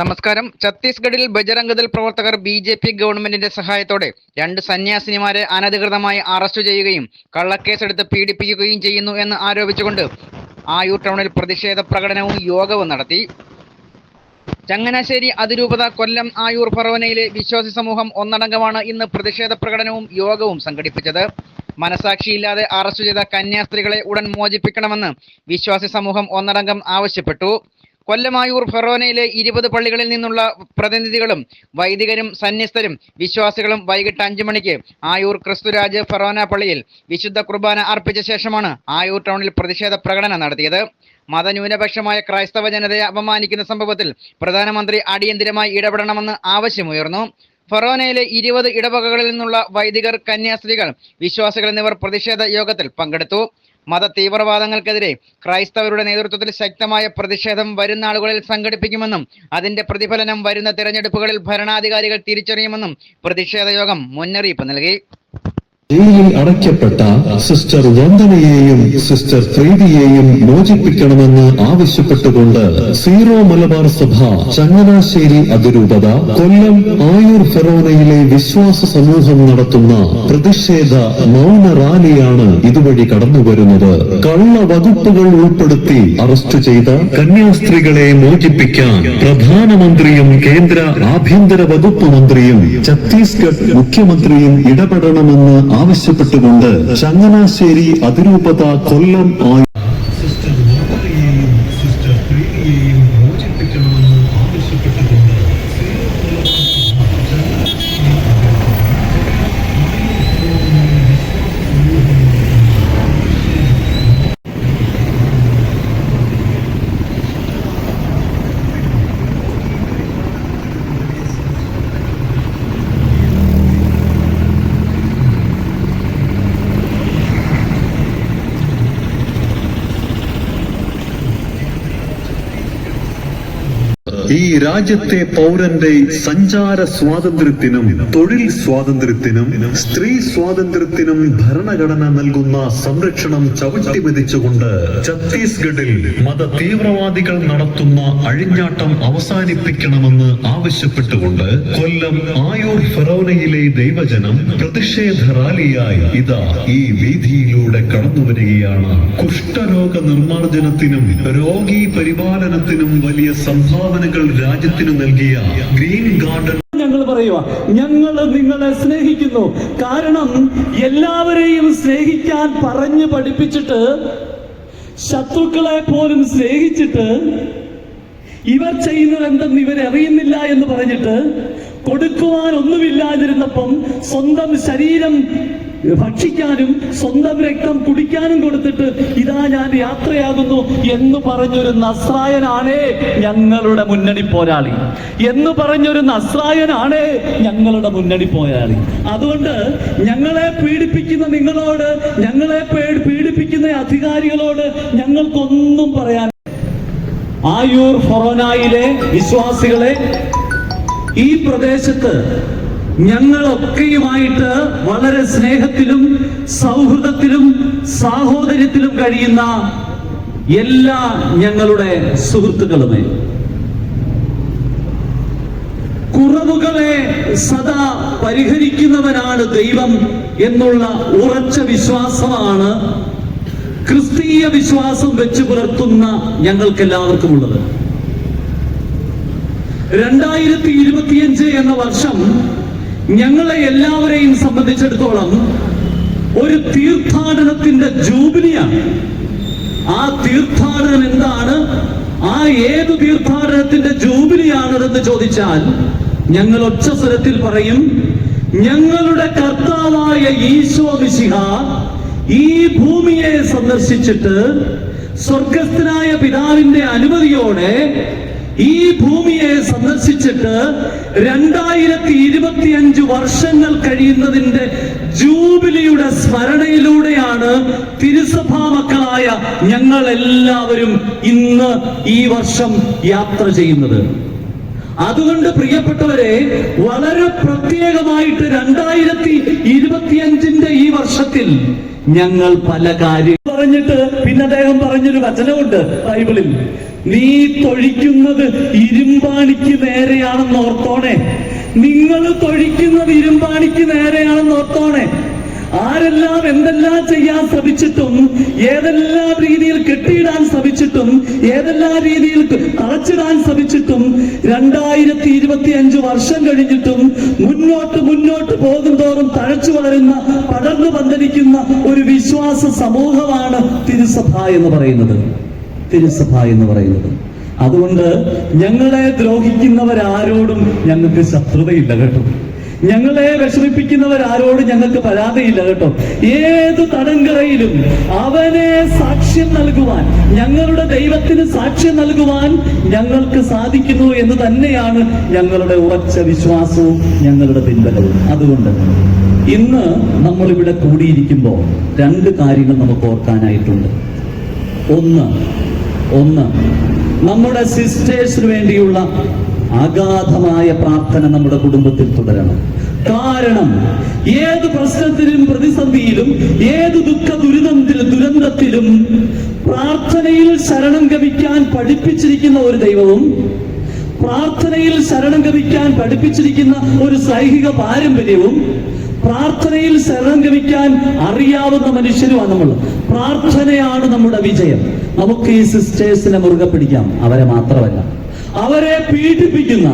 നമസ്കാരം. ഛത്തീസ്ഗഡിൽ ബജരംഗദൽ പ്രവർത്തകർ ബി ജെ പി ഗവൺമെന്റിന്റെ സഹായത്തോടെ രണ്ട് സന്യാസിനിമാരെ അനധികൃതമായി അറസ്റ്റ് ചെയ്യുകയും കള്ളക്കേസെടുത്ത് പീഡിപ്പിക്കുകയും ചെയ്യുന്നു എന്ന് ആരോപിച്ചുകൊണ്ട് ആയൂർ ടൗണിൽ പ്രതിഷേധ പ്രകടനവും യോഗവും നടത്തി. ചങ്ങനാശ്ശേരി അതിരൂപത കൊല്ലം ആയൂർ ഫറോനയിലെ വിശ്വാസി സമൂഹം ഒന്നടങ്കമാണ് ഇന്ന് പ്രതിഷേധ പ്രകടനവും യോഗവും സംഘടിപ്പിച്ചത്. മനസാക്ഷിയില്ലാതെ അറസ്റ്റ് ചെയ്ത കന്യാസ്ത്രീകളെ ഉടൻ മോചിപ്പിക്കണമെന്ന് വിശ്വാസി സമൂഹം ഒന്നടങ്കം ആവശ്യപ്പെട്ടു. കൊല്ലമായൂർ ഫെറോനയിലെ ഇരുപത് പള്ളികളിൽ നിന്നുള്ള പ്രതിനിധികളും വൈദികരും സന്യസ്തരും വിശ്വാസികളും വൈകിട്ട് അഞ്ചു മണിക്ക് ആയൂർ ക്രിസ്തുരാജ് ഫെറോന പള്ളിയിൽ വിശുദ്ധ കുർബാന അർപ്പിച്ച ശേഷമാണ് ആയൂർ ടൗണിൽ പ്രതിഷേധ പ്രകടനം നടത്തിയത്. മതന്യൂനപക്ഷമായ ക്രൈസ്തവ ജനതയെ അപമാനിക്കുന്ന സംഭവത്തിൽ പ്രധാനമന്ത്രി അടിയന്തിരമായി ഇടപെടണമെന്ന് ആവശ്യമുയർന്നു. ഫെറോനയിലെ ഇരുപത് ഇടവകകളിൽ നിന്നുള്ള വൈദികർ കന്യാസ്ത്രീകൾ വിശ്വാസികൾ എന്നിവർ പ്രതിഷേധ യോഗത്തിൽ പങ്കെടുത്തു. മത തീവ്രവാദങ്ങൾക്കെതിരെ ക്രൈസ്തവരുടെ നേതൃത്വത്തിൽ ശക്തമായ പ്രതിഷേധം വരുന്ന ആളുകളിൽ സംഘടിപ്പിക്കുമെന്നും അതിന്റെ പ്രതിഫലനം വരുന്ന തിരഞ്ഞെടുപ്പുകളിൽ ഭരണാധികാരികൾ തിരിച്ചറിയുമെന്നും പ്രതിഷേധ യോഗം മുന്നറിയിപ്പ് നൽകി. ജയിലിൽ അടയ്ക്കപ്പെട്ട സിസ്റ്റർ വന്ദനയെയും സിസ്റ്റർ പ്രീതിയെയും മോചിപ്പിക്കണമെന്ന് ആവശ്യപ്പെട്ടുകൊണ്ട് സീറോ മലബാർ സഭ ചങ്ങനാശ്ശേരി അതിരൂപത കൊല്ലം ആയൂർ ഫെറോനയിലെ വിശ്വാസ സമൂഹം നടത്തുന്ന പ്രതിഷേധ മൗന റാലിയാണ് ഇതുവഴി കടന്നുവരുന്നത്. കള്ള വകുപ്പുകൾ ഉൾപ്പെടുത്തി അറസ്റ്റ് ചെയ്ത കന്യാസ്ത്രീകളെ മോചിപ്പിക്കാൻ പ്രധാനമന്ത്രിയും കേന്ദ്ര ആഭ്യന്തര വകുപ്പ് മന്ത്രിയും ഛത്തീസ്ഗഡ് മുഖ്യമന്ത്രിയും ഇടപെടണമെന്ന് ആവശ്യപ്പെട്ടുകൊണ്ട് ചങ്ങനാശ്ശേരി അതിരൂപത കൊല്ലം ആയി സിസ്റ്റർ വന്ദനയെയും സിസ്റ്റർ പ്രീതിയെയും മോചിപ്പിക്കണമെന്ന് ആവശ്യപ്പെട്ടുകൊണ്ട് ഈ രാജ്യത്തെ പൗരന്റെ സഞ്ചാര സ്വാതന്ത്ര്യത്തിനും തൊഴിൽ സ്വാതന്ത്ര്യത്തിനും സ്ത്രീ സ്വാതന്ത്ര്യത്തിനും ഭരണഘടന നൽകുന്ന സംരക്ഷണം ചവിട്ടിമെതിച്ചുകൊണ്ട് ഛത്തീസ്ഗഡിൽ മത തീവ്രവാദികൾ നടത്തുന്ന അഴിഞ്ഞാട്ടം അവസാനിപ്പിക്കണമെന്ന് ആവശ്യപ്പെട്ടുകൊണ്ട് കൊല്ലം ആയൂർ ഫെറോനയിലെ ദൈവജനം പ്രതിഷേധ റാലിയായി ഇതാ ഈ വീതിയിലൂടെ കടന്നുവരികയാണ് കുഷ്ഠരോഗ നിർമ്മാർജനത്തിനും രോഗി പരിപാലനത്തിനും വലിയ സംഭാവനകൾ രാജ്യത്തിന് നൽകിയ ഗ്രീൻ ഗാർഡൻ. ഞങ്ങൾ പറയുക ഞങ്ങൾ നിങ്ങളെ സ്നേഹിക്കുന്നു. കാരണം എല്ലാവരെയും സ്നേഹിക്കാൻ പറഞ്ഞു പഠിപ്പിച്ചിട്ട് ശത്രുക്കളെ പോലും സ്നേഹിച്ചിട്ട് ഇവർ ചെയ്യുന്നത് എന്തെന്ന് ഇവരറിയുന്നില്ല എന്ന് പറഞ്ഞിട്ട് കൊടുക്കുവാൻ ഒന്നുമില്ലാതിരുന്നപ്പം സ്വന്തം ശരീരം ഭക്ഷിക്കാനും സ്വന്തം രക്തം കുടിക്കാനും കൊടുത്തിട്ട് ഇതാ ഞാൻ യാത്രയാകുന്നു എന്ന് പറഞ്ഞൊരു നസ്രായനാണേ ഞങ്ങളുടെ മുന്നണി പോരാളി. എന്ന് പറഞ്ഞൊരു നസ്രായനാണേ ഞങ്ങളുടെ മുന്നണി പോരാളി. അതുകൊണ്ട് ഞങ്ങളെ പീഡിപ്പിക്കുന്ന നിങ്ങളോട് ഞങ്ങളെ പീഡിപ്പിക്കുന്ന അധികാരികളോട് ഞങ്ങൾക്കൊന്നും പറയാൻ ആയൂർ ഫൊറോനയിലെ വിശ്വാസികളെ ഈ പ്രദേശത്ത് ഞങ്ങളൊക്കെയുമായിട്ട് വളരെ സ്നേഹത്തിലും സൗഹൃദത്തിലും സാഹോദര്യത്തിലും കഴിയുന്ന എല്ലാ ഞങ്ങളുടെ സുഹൃത്തുക്കളുമേ. കുറവുകളെ സദാ പരിഹരിക്കുന്നവനാണ് ദൈവം എന്നുള്ള ഉറച്ച വിശ്വാസമാണ് ക്രിസ്തീയ വിശ്വാസം വെച്ച് പുലർത്തുന്ന ഞങ്ങൾക്ക് എല്ലാവർക്കും ഉള്ളത് രണ്ടായിരത്തി ഇരുപത്തിയഞ്ച് എന്ന വർഷം ഞങ്ങളെ എല്ലാവരെയും സംബന്ധിച്ചിടത്തോളം ഒരു തീർത്ഥാടനത്തിന്റെ ജൂബിലിയാണ്. ആ തീർത്ഥാടനം എന്താണ്? ആ ഏത് തീർത്ഥാടനത്തിന്റെ ജൂബിലിയാണതെന്ന് ചോദിച്ചാൽ ഞങ്ങൾ ഒറ്റ സ്വരത്തിൽ പറയും ഞങ്ങളുടെ കർത്താവായ ഈശോ മിശിഹ ഈ ഭൂമിയെ സന്ദർശിച്ചിട്ട് സ്വർഗസ്ഥനായ പിതാവിന്റെ അനുമതിയോടെ ഈ ഭൂമിയെ സന്ദർശിച്ചിട്ട് രണ്ടായിരത്തി ഇരുപത്തിയഞ്ച് വർഷങ്ങൾ കഴിയുന്നതിന്റെ ജൂബിലിയുടെ സ്മരണയിലൂടെയാണ് തിരുസഭാ മക്കളായ ഞങ്ങൾ എല്ലാവരും ഇന്ന് ഈ വർഷം യാത്ര ചെയ്യുന്നത്. അതുകൊണ്ട് പ്രിയപ്പെട്ടവരെ വളരെ പ്രത്യേകമായിട്ട് രണ്ടായിരത്തി ഇരുപത്തിയഞ്ചിന്റെ ഈ വർഷത്തിൽ ഞങ്ങൾ പല കാര്യം പറഞ്ഞിട്ട് പിന്നെ അദ്ദേഹം പറഞ്ഞൊരു വചനമുണ്ട് ബൈബിളിൽ. നീ തൊഴിക്കുന്നത് ഇരുമ്പാണിക്ക് നേരെയാണെന്ന് ഓർത്തോണെ. നിങ്ങൾ തൊഴിക്കുന്നത് ഇരുമ്പാണിക്ക് നേരെയാണെന്ന് ഓർത്തോണെ. ആരെല്ലാം എന്തെല്ലാം ചെയ്യാൻ ശ്രമിച്ചിട്ടും ഏതെല്ലാം രീതിയിൽ കെട്ടിയിടാൻ ശ്രമിച്ചിട്ടും ഏതെല്ലാം രീതിയിൽ തളച്ചിടാൻ ശ്രമിച്ചിട്ടും രണ്ടായിരത്തി ഇരുപത്തി അഞ്ച് വർഷം കഴിഞ്ഞിട്ടും മുന്നോട്ട് മുന്നോട്ട് പോകുന്തോറും തഴച്ചു വളരുന്ന പടർന്നു പന്തലിക്കുന്ന ഒരു വിശ്വാസ സമൂഹമാണ് തിരുസഭ എന്ന് പറയുന്നത്. തിരുസഭ എന്ന് പറയുന്നത്. അതുകൊണ്ട് ഞങ്ങളെ ദ്രോഹിക്കുന്നവരാരോടും ഞങ്ങൾക്ക് ശത്രുതയില്ല കേട്ടോ. ഞങ്ങളെ വിഷമിപ്പിക്കുന്നവരാരോടും ഞങ്ങൾക്ക് പരാതിയില്ല കേട്ടോ. ഏത് തടങ്കറയിലും അവനെ സാക്ഷ്യം നൽകുവാൻ ഞങ്ങളുടെ ദൈവത്തിന് സാക്ഷ്യം നൽകുവാൻ ഞങ്ങൾക്ക് സാധിക്കുന്നു എന്ന് തന്നെയാണ് ഞങ്ങളുടെ ഉറച്ച വിശ്വാസവും ഞങ്ങളുടെ പിൻബലവും. അതുകൊണ്ട് ഇന്ന് നമ്മൾ ഇവിടെ കൂടിയിരിക്കുമ്പോൾ രണ്ട് കാര്യങ്ങൾ നമുക്ക് ഓർക്കാനായിട്ടുണ്ട്. ഒന്ന് ഒന്ന്. നമ്മുടെ സിസ്റ്റേഴ്സിന് വേണ്ടിയുള്ള അഗാധമായ പ്രാർത്ഥന നമ്മുടെ കുടുംബത്തിൽ തുടരണം. കാരണം ഏത് പ്രശ്നത്തിലും പ്രതിസന്ധിയിലും ഏത് ദുഃഖ ദുരിതത്തിലും ദുരന്തത്തിലും പ്രാർത്ഥനയിൽ ശരണം ഗമിക്കാൻ പഠിപ്പിച്ചിരിക്കുന്ന ഒരു ദൈവവും പ്രാർത്ഥനയിൽ ശരണം ഗമിക്കാൻ പഠിപ്പിച്ചിരിക്കുന്ന ഒരു സൈഹിക പാരമ്പര്യവും പ്രാർത്ഥനയിൽ ശരണം ഗമിക്കാൻ അറിയാവുന്ന മനുഷ്യരുമാണ് നമ്മൾ. പ്രാർത്ഥനയാണ് നമ്മുടെ വിജയം. നമുക്ക് ഈ സിസ്റ്റേഴ്സിനെ മുറുകെ പിടിക്കാം. അവരെ മാത്രമല്ല. അവരെ പീഡിപ്പിക്കുന്ന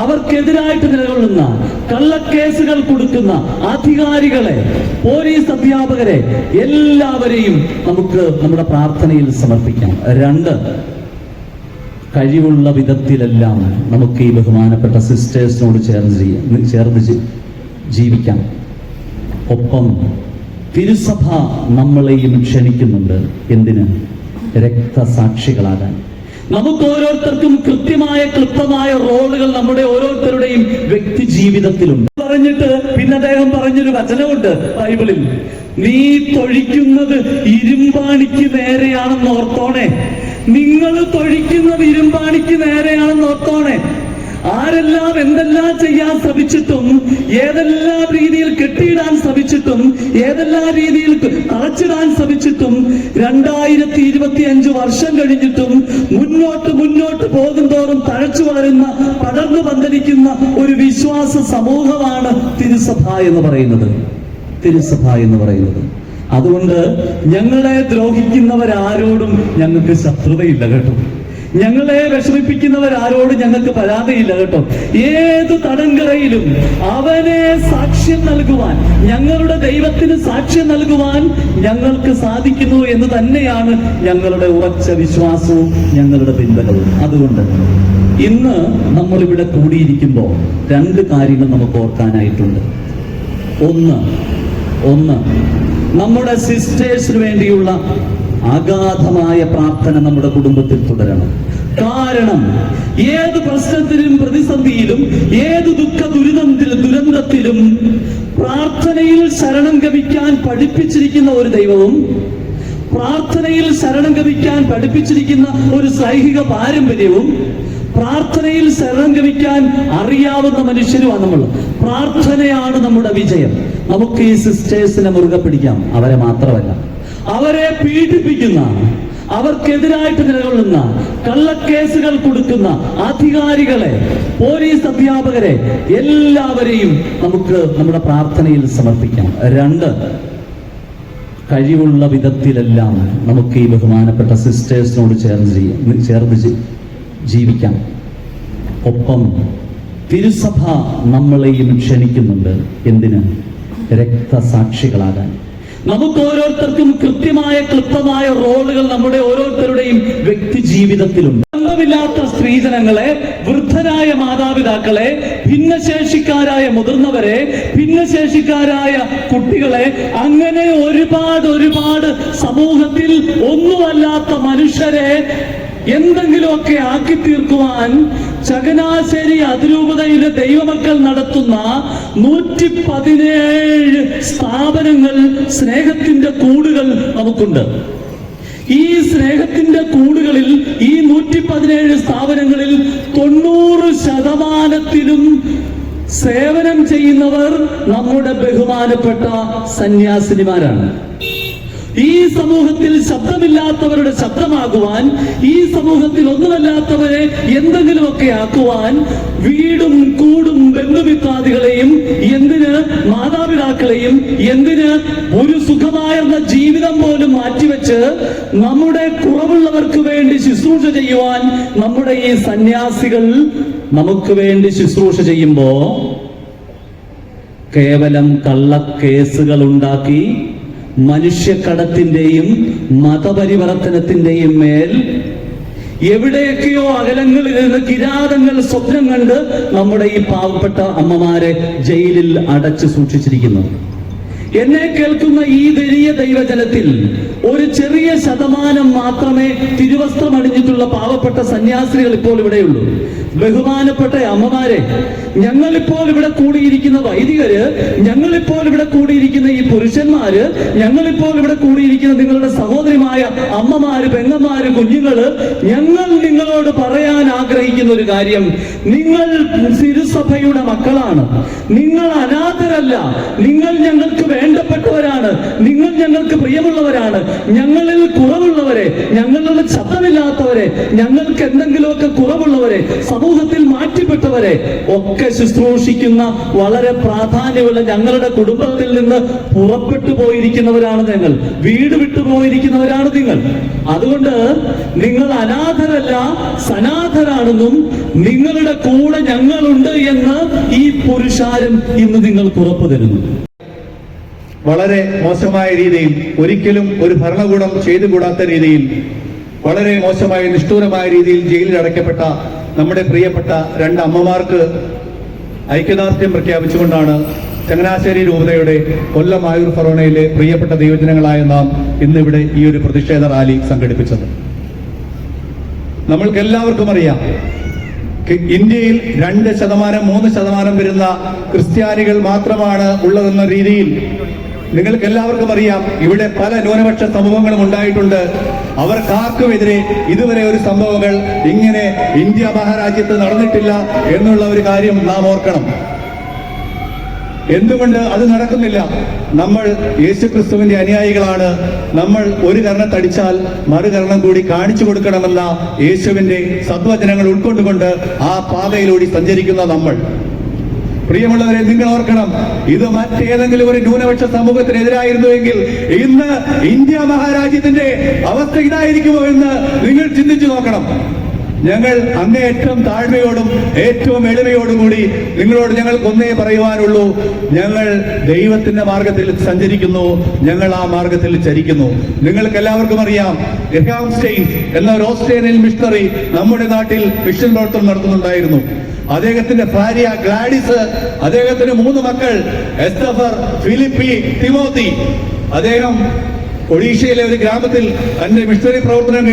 അവർക്കെതിരായിട്ട് നിലകൊള്ളുന്ന കള്ളക്കേസുകൾ കൊടുക്കുന്ന അധികാരികളെ പോലീസ് അധ്യാപകരെ എല്ലാവരെയും നമുക്ക് നമ്മുടെ പ്രാർത്ഥനയിൽ സമർപ്പിക്കാം. രണ്ട് കഴിവുള്ള വിധത്തിലെല്ലാം നമുക്ക് ഈ ബഹുമാനപ്പെട്ട സിസ്റ്റേഴ്സിനോട് ചേർന്ന് ചെയ്യാം ചേർന്ന് ജീവിക്കാം. ഒപ്പം തിരുസഭ നമ്മളെയും ക്ഷണിക്കുന്നുണ്ട്. എന്തിന്? രക്തസാക്ഷികളാകാൻ. നമുക്ക് ഓരോരുത്തർക്കും കൃത്യമായ ക്ലിപ്തമായ റോളുകൾ നമ്മുടെ ഓരോരുത്തരുടെയും വ്യക്തി ജീവിതത്തിലുണ്ട്. പറഞ്ഞിട്ട് പിന്നെ അദ്ദേഹം പറഞ്ഞൊരു വചനമുണ്ട് ബൈബിളിൽ. നീ തൊഴിക്കുന്നത് ഇരുമ്പാണിക്ക് നേരെയാണെന്ന് ഓർത്തോണേ. നിങ്ങൾ തൊഴിക്കുന്നത് ഇരുമ്പാണിക്ക് നേരെയാണെന്ന് ഓർത്തോണേ. ആരെല്ലാം എന്തെല്ലാം ചെയ്യാൻ ശ്രമിച്ചിട്ടും ഏതെല്ലാം രീതിയിൽ കെട്ടിയിടാൻ ശ്രമിച്ചിട്ടും ഏതെല്ലാം രീതിയിൽ തളച്ചിടാൻ ശ്രമിച്ചിട്ടും രണ്ടായിരത്തി ഇരുപത്തി അഞ്ച് വർഷം കഴിഞ്ഞിട്ടും മുന്നോട്ട് മുന്നോട്ട് പോകും തോറും തഴച്ചു വളരുന്ന പടർന്നു പന്തലിക്കുന്ന ഒരു വിശ്വാസ സമൂഹമാണ് തിരുസഭ എന്ന് പറയുന്നത്. തിരുസഭ എന്ന് പറയുന്നത്. അതുകൊണ്ട് ഞങ്ങളെ ദ്രോഹിക്കുന്നവരാരോടും ഞങ്ങൾക്ക് ശത്രുതയില്ല കേട്ടോ. ഞങ്ങളെ വിഷമിപ്പിക്കുന്നവരാരോടും ഞങ്ങൾക്ക് പരാതിയില്ല കേട്ടോ. ഏത് തടങ്കറയിലും അവനെ സാക്ഷ്യം നൽകുവാൻ ഞങ്ങളുടെ ദൈവത്തിന് സാക്ഷ്യം നൽകുവാൻ ഞങ്ങൾക്ക് സാധിക്കുന്നു എന്ന് തന്നെയാണ് ഞങ്ങളുടെ ഉറച്ച വിശ്വാസവും ഞങ്ങളുടെ പിൻബലവും. അതുകൊണ്ട് ഇന്ന് നമ്മൾ ഇവിടെ കൂടിയിരിക്കുമ്പോൾ രണ്ട് കാര്യങ്ങൾ നമുക്ക് ഓർക്കാനായിട്ടുണ്ട്. ഒന്ന് ഒന്ന് നമ്മുടെ സിസ്റ്റേഴ്സിന് വേണ്ടിയുള്ള അഗാധമായ പ്രാർത്ഥന നമ്മുടെ കുടുംബത്തിൽ തുടരണം. കാരണം ഏത് പ്രശ്നത്തിലും പ്രതിസന്ധിയിലും ഏത് ദുഃഖ ദുരിതത്തിലും ദുരന്തത്തിലും പ്രാർത്ഥനയിൽ ശരണം ഗമിക്കാൻ പഠിപ്പിച്ചിരിക്കുന്ന ഒരു ദൈവവും പ്രാർത്ഥനയിൽ ശരണം ഗമിക്കാൻ പഠിപ്പിച്ചിരിക്കുന്ന ഒരു സൈഹിക പാരമ്പര്യവും പ്രാർത്ഥനയിൽ ശരണം ഗമിക്കാൻ അറിയാവുന്ന മനുഷ്യരുമാണ് നമ്മൾ പ്രാർത്ഥനയാണ് നമ്മുടെ വിജയം. നമുക്ക് ഈ സിസ്റ്റേഴ്സിനെ മുറുകെ പിടിക്കാം. അവരെ മാത്രമല്ല. അവരെ പീഡിപ്പിക്കുന്ന അവർക്കെതിരായിട്ട് നിലകൊള്ളുന്ന കള്ളക്കേസുകൾ കൊടുക്കുന്ന അധികാരികളെ പോലീസ് അധ്യാപകരെ എല്ലാവരെയും നമുക്ക് നമ്മുടെ പ്രാർത്ഥനയിൽ സമർപ്പിക്കാം. രണ്ട് കഴിവുള്ള വിധത്തിലെല്ലാം നമുക്ക് ഈ ബഹുമാനപ്പെട്ട സിസ്റ്റേഴ്സിനോട് ചേർന്ന് ചെയ്യാം ചേർന്ന് ജീവിക്കാം. ഒപ്പം തിരുസഭ നമ്മളെയും ക്ഷണിക്കുന്നുണ്ട്. എന്തിന്? രക്തസാക്ഷികളാകാൻ. നമുക്ക് ഓരോരുത്തർക്കും കൃത്യമായ ക്ലിപ്തമായ റോളുകൾ നമ്മുടെ ഓരോരുത്തരുടെയും വ്യക്തി ജീവിതത്തിലുണ്ട് ബന്ധമില്ലാത്ത സ്ത്രീജനങ്ങളെ വൃദ്ധരായ മാതാപിതാക്കളെ ഭിന്നശേഷിക്കാരായ മുതിർന്നവരെ ഭിന്നശേഷിക്കാരായ കുട്ടികളെ അങ്ങനെ ഒരുപാട് ഒരുപാട് സമൂഹത്തിൽ ഒന്നുമല്ലാത്ത മനുഷ്യരെ എന്തെങ്കിലുമൊക്കെ ആക്കി തീർക്കുവാൻ ചകനാശ്ശേരി അതിരൂപതയിലെ ദൈവമക്കൾ നടത്തുന്ന നൂറ്റി പതിനേഴ് സ്ഥാപനങ്ങൾ സ്നേഹത്തിന്റെ കൂടുകൾ നമുക്കുണ്ട്. ഈ സ്നേഹത്തിന്റെ കൂടുകളിൽ ഈ നൂറ്റി പതിനേഴ് സ്ഥാപനങ്ങളിൽ തൊണ്ണൂറ് ശതമാനത്തിലും സേവനം ചെയ്യുന്നവർ നമ്മുടെ ബഹുമാനപ്പെട്ട സന്യാസിനിമാരാണ്. ഈ സമൂഹത്തിൽ ശബ്ദമില്ലാത്തവരുടെ ശബ്ദമാകുവാൻ ഈ സമൂഹത്തിൽ ഒന്നുമല്ലാത്തവരെ എന്തെങ്കിലുമൊക്കെ ആക്കുവാൻ വീടും കൂടും ബന്ധുമിത്രാദികളെയും എന്തിന് മാതാപിതാക്കളെയും എന്തിന് ഒരു സുഖമായിരുന്ന ജീവിതം പോലും മാറ്റിവെച്ച് നമ്മുടെ കുറവുള്ളവർക്ക് വേണ്ടി ശുശ്രൂഷ ചെയ്യുവാൻ നമ്മുടെ ഈ സന്യാസികൾ നമുക്ക് വേണ്ടി ശുശ്രൂഷ ചെയ്യുമ്പോ കേവലം കള്ളക്കേസുകൾ ഉണ്ടാക്കി മനുഷ്യക്കടത്തിന്റെയും മതപരിവർത്തനത്തിന്റെയും മേൽ എവിടെയൊക്കെയോ അകലങ്ങളിൽ നിന്ന് കിരാതങ്ങൾ സ്വപ്നം കണ്ട് നമ്മുടെ ഈ പാവപ്പെട്ട അമ്മമാരെ ജയിലിൽ അടച്ചു സൂക്ഷിച്ചിരിക്കുന്നു. എന്നെ കേൾക്കുന്ന ഈ വലിയ ദൈവജനത്തിൽ ഒരു ചെറിയ ശതമാനം മാത്രമേ തിരുവസ്ത്രം അണിഞ്ഞിട്ടുള്ള പാവപ്പെട്ട സന്യാസികൾ ഇപ്പോൾ ഇവിടെയുള്ളൂ. ബഹുമാനപ്പെട്ട അമ്മമാരെ ഞങ്ങളിപ്പോൾ ഇവിടെ കൂടിയിരിക്കുന്ന വൈദികര് ഞങ്ങളിപ്പോൾ ഇവിടെ കൂടിയിരിക്കുന്ന ഈ പുരുഷന്മാര് ഞങ്ങളിപ്പോൾ ഇവിടെ കൂടിയിരിക്കുന്ന നിങ്ങളുടെ സഹോദരിമായ അമ്മമാര് പെങ്ങന്മാര് കുഞ്ഞുങ്ങൾ ഞങ്ങൾ നിങ്ങളോട് പറയാൻ ആഗ്രഹിക്കുന്ന ഒരു കാര്യം. നിങ്ങൾ തിരുസഭയുടെ മക്കളാണ്. നിങ്ങൾ അനാഥരല്ല. നിങ്ങൾ ഞങ്ങൾക്ക് വേണ്ടപ്പെട്ടവരാണ്. നിങ്ങൾ ഞങ്ങൾക്ക് പ്രിയമുള്ളവരാണ്. ഞങ്ങളിൽ കുറവുള്ളവരെ ഞങ്ങളുടെ ശബ്ദമില്ലാത്തവരെ ഞങ്ങൾക്ക് എന്തെങ്കിലുമൊക്കെ കുറവുള്ളവരെ സമൂഹത്തിൽ മാറ്റിപ്പെട്ടവരെ ഒക്കെ ശുശ്രൂഷിക്കുന്ന വളരെ പ്രാധാന്യമുള്ള ഞങ്ങളുടെ കുടുംബത്തിൽ നിന്ന് പുറപ്പെട്ടു പോയിരിക്കുന്നവരാണ് ഞങ്ങൾ. വീട് വിട്ടു പോയിരിക്കുന്നവരാണ് നിങ്ങൾ. അതുകൊണ്ട് നിങ്ങൾ അനാഥരല്ല സനാഥരാണെന്നും നിങ്ങളുടെ കൂടെ ഞങ്ങളുണ്ട് എന്ന് ഈ പുരുഷാരം ഇന്ന് നിങ്ങൾക്ക് ഉറപ്പു തരുന്നു. വളരെ മോശമായ രീതിയിൽ ഒരിക്കലും ഒരു ഭരണകൂടം ചെയ്തുകൂടാത്ത രീതിയിൽ വളരെ മോശമായ നിഷ്ഠൂരമായ രീതിയിൽ ജയിലിൽ അടയ്ക്കപ്പെട്ട നമ്മുടെ പ്രിയപ്പെട്ട രണ്ട് അമ്മമാർക്ക് ഐക്യദാർഢ്യം പ്രഖ്യാപിച്ചുകൊണ്ടാണ് ചങ്ങനാശ്ശേരി രൂപതയുടെ കൊല്ലം ആയൂർ ഫറോണയിലെ പ്രിയപ്പെട്ട ദൈവജനങ്ങളായ നാം ഇന്നിവിടെ ഈ ഒരു പ്രതിഷേധ റാലി സംഘടിപ്പിച്ചത്. നമ്മൾക്ക് എല്ലാവർക്കും അറിയാം ഇന്ത്യയിൽ രണ്ട് ശതമാനം മൂന്ന് ശതമാനം വരുന്ന ക്രിസ്ത്യാനികൾ മാത്രമാണ് ഉള്ളതെന്ന രീതിയിൽ നിങ്ങൾക്ക് എല്ലാവർക്കും അറിയാം ഇവിടെ പല ന്യൂനപക്ഷ സമൂഹങ്ങളും ഉണ്ടായിട്ടുണ്ട്. അവർ അവർക്കാർക്കുമെതിരെ ഇതുവരെ ഒരു സംഭവങ്ങൾ ഇങ്ങനെ ഇന്ത്യ മഹാരാജ്യത്ത് നടന്നിട്ടില്ല എന്നുള്ള ഒരു കാര്യം നാം ഓർക്കണം. എന്തുകൊണ്ട് അത് നടക്കുന്നില്ല? നമ്മൾ യേശു ക്രിസ്തുവിന്റെ അനുയായികളാണ്. നമ്മൾ ഒരു കരണത്തടിച്ചാൽ മറുകരണം കൂടി കാണിച്ചു കൊടുക്കണമെന്ന യേശുവിന്റെ സദ്വചനങ്ങൾ ഉൾക്കൊണ്ടുകൊണ്ട് ആ പാതയിലൂടെ സഞ്ചരിക്കുന്ന നമ്മൾ. പ്രിയമുള്ളവരെ നിങ്ങൾ ഓർക്കണം ഇത് മറ്റേതെങ്കിലും ഒരു ന്യൂനപക്ഷ സമൂഹത്തിനെതിരായിരുന്നുവെങ്കിൽ ഇന്ന് ഇന്ത്യ മഹാരാജ്യത്തിന്റെ അവസ്ഥ ഇതായിരിക്കുമോ എന്ന് നിങ്ങൾ ചിന്തിച്ചു നോക്കണം. ഞങ്ങൾ അങ്ങേയറ്റം താഴ്മയോടും ഏറ്റവും എളിമയോടും കൂടി നിങ്ങളോട് ഞങ്ങൾക്ക് ഒന്നേ പറയുവാനുള്ളൂ. ഞങ്ങൾ ദൈവത്തിന്റെ മാർഗത്തിൽ സഞ്ചരിക്കുന്നു ഞങ്ങൾ ആ മാർഗത്തിൽ ചരിക്കുന്നു. നിങ്ങൾക്ക് എല്ലാവർക്കും അറിയാം എഹാം സ്റ്റെയിൻസ് എന്ന ഒരു ഓസ്ട്രേലിയൻ മിഷണറി നമ്മുടെ നാട്ടിൽ മിഷൻ പ്രവർത്തനം നടത്തുന്നുണ്ടായിരുന്നു. അദ്ദേഹത്തിന്റെ ഭാര്യ ഗ്ലാഡിസ് അദ്ദേഹത്തിന് മൂന്ന് മക്കൾ എസ്തഫർ ഫിലിപ്പി തിമോത്തി. അദ്ദേഹം ഒഡീഷയിലെ ഒരു ഗ്രാമത്തിൽ തന്റെ മിഷണറി പ്രവർത്തനം